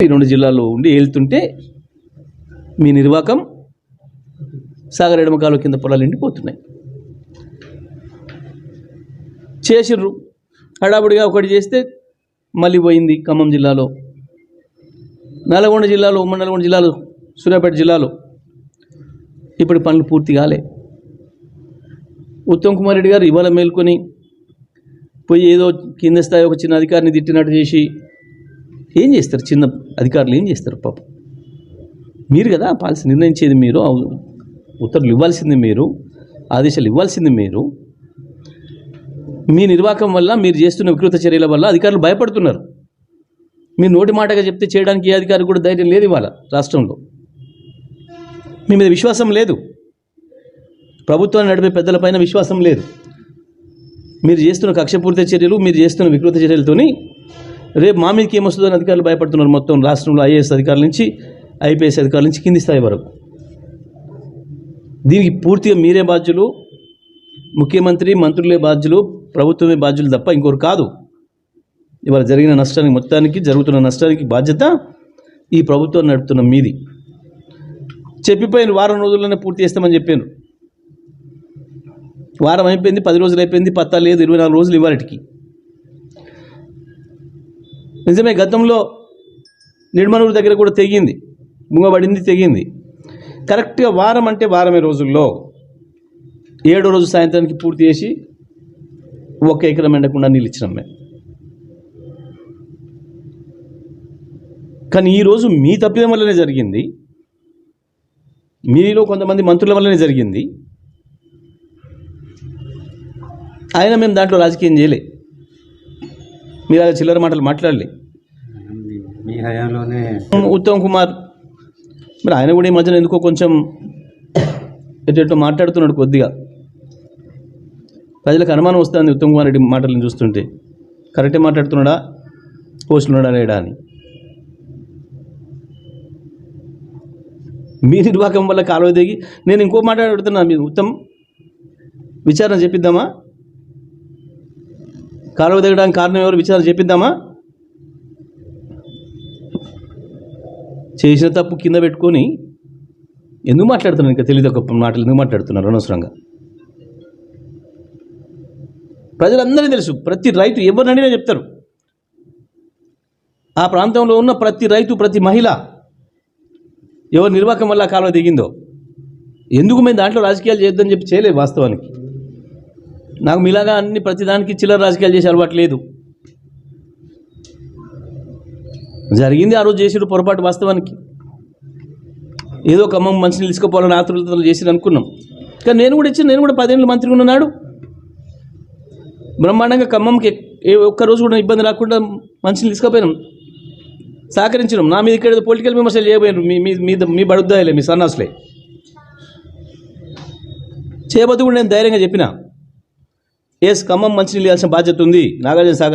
ఈ రెండు జిల్లాల్లో ఉండి వెళ్తుంటే మీ నిర్వాకం సాగర్ ఎడమకాలు కింద పొలాలు ఎండిపోతున్నాయి. చేసిర్రు. హడావుడిగా ఒకటి చేస్తే మళ్ళీ పోయింది ఖమ్మం జిల్లాలో. నల్గొండ జిల్లాలో ఉమ్మడి నల్గొండ జిల్లాలో సూర్యాపేట జిల్లాలో ఇప్పుడు పనులు పూర్తి కాలే. ఉత్తమ్ కుమార్ రెడ్డి గారు ఇవాళ మేల్కొని పోయి ఏదో కింద స్థాయి ఒక చిన్న అధికారిని తిట్టినట్టు చేసి ఏం చేస్తారు? చిన్న అధికారులు ఏం చేస్తారు పాపం? మీరు కదా పాలసీ నిర్ణయించేది మీరు ఉత్తర్వులు ఇవ్వాల్సింది మీరు ఆదేశాలు ఇవ్వాల్సింది మీరు. మీ నిర్వాహకం వల్ల మీరు చేస్తున్న వికృత చర్యల వల్ల అధికారులు భయపడుతున్నారు. మీ నోటి మాటగా చెప్తే చేయడానికి ఏ అధికారి కూడా ధైర్యం లేదు ఇవాళ రాష్ట్రంలో. మీ మీద విశ్వాసం లేదు. ప్రభుత్వాన్ని నడిపే పెద్దలపైన విశ్వాసం లేదు. మీరు చేస్తున్న కక్షపూరిత చర్యలు మీరు చేస్తున్న వికృత చర్యలతోని రేపు మా మీదకి ఏమొస్తుందని అధికారులు భయపడుతున్నారు. మొత్తం రాష్ట్రంలో ఐఏఎస్ అధికారుల నుంచి ఐపీఎస్ అధికారుల నుంచి కింది స్థాయి వరకు. దీనికి పూర్తిగా మీరే బాధ్యులు ముఖ్యమంత్రి మంత్రులే బాధ్యులు ప్రభుత్వమే బాధ్యులు తప్ప ఇంకొకరు కాదు. ఇవాళ జరిగిన నష్టానికి మొత్తానికి జరుగుతున్న నష్టానికి బాధ్యత ఈ ప్రభుత్వం నడుపుతున్న మీది. చెప్పిపోయిన వారం రోజుల్లోనే పూర్తి చేస్తామని చెప్పాను వారం అయిపోయింది పది రోజులు అయిపోయింది పత్తా లేదు ఇరవై నాలుగు రోజులు ఇవాళకి నిజమే గతంలో నిర్మనూరు దగ్గర కూడా తెగింది. ముంగబడింది తెగింది. కరెక్ట్గా వారం అంటే వారమే రోజుల్లో. ఏడో రోజు సాయంత్రానికి పూర్తి చేసి ఒక ఎకరం ఎండకుండా నీళ్ళు ఇచ్చినాం మేము. కానీ ఈరోజు మీ తప్పిదం వల్లనే జరిగింది. మీలో కొంతమంది మంత్రుల వల్లనే జరిగింది. ఆయన మేము దాంట్లో రాజకీయం చేయలే. మీరు అలా చిల్లర మాటలు మాట్లాడలే. మీ- మీ హయాంలోనే ఉత్తమ్ కుమార్. మరి ఆయన కూడా ఈ మధ్యన ఎందుకో కొంచెం ఎటు మాట్లాడుతున్నాడు కొద్దిగా. ప్రజలకు అనుమానం వస్తుంది ఉత్తమ్ కుమార్ రెడ్డి మాటలను చూస్తుంటే. కరెక్టే మాట్లాడుతున్నాడా? పోస్టులున్నాడా లేడా అని. మీ నిర్వాహకం వల్ల కాలువ దిగి నేను ఇంకో మాట అడుగుతున్నా మీరు ఉత్తమ్. విచారణ చెప్పిద్దామా కాలువ దిగడానికి కారణం ఎవరు? విచారణ చేపిద్దామా? చేసిన తప్పు కింద పెట్టుకొని ఎందుకు మాట్లాడుతున్నారు? ఇంకా తెలియదు ఒక మాటలు ఎందుకు మాట్లాడుతున్నారు అనవసరంగా? ప్రజలందరికీ తెలుసు ప్రతి రైతు ఎవరిని చెప్తారు. ఆ ప్రాంతంలో ఉన్న ప్రతి రైతు ప్రతి మహిళ ఎవరు నిర్వాహకం వల్ల కాలువ దిగిందో? ఎందుకు మేము దాంట్లో రాజకీయాలు చేద్దని చెప్పి చేయలేదు వాస్తవానికి? నాకు మీలాగా అన్ని ప్రతిదానికి చిల్లర రాజకీయాలు చేసే అలవాటు లేదు. జరిగింది ఆ రోజు చేసాడు పొరపాటు వాస్తవానికి. ఏదో ఖమ్మం మనిషిని తీసుకుపోవాలని ఆతృతలు చేసి అనుకున్నాం. కానీ నేను కూడా ఇచ్చిన నేను కూడా పదేళ్ళు మంత్రిగా ఉన్నాడు. బ్రహ్మాండంగా ఖమ్మంకి ఏ ఒక్క రోజు కూడా ఇబ్బంది రాకుండా మనిషిని తీసుకుపోయినాం. సహకరించినాం. నా మీద ఇక్కడ పొలిటికల్ విమర్శలు చేయబోయారు మీ మీ మీద మీ బడుద్దాయిలే మీ సన్నాసులే. చేయబోతు కూడా నేను ధైర్యంగా చెప్పిన. ఎస్ ఖమ్మం మంచినీళ్ళు ఇవ్వాల్సిన బాధ్యత ఉంది. నాగార్జున సాగర్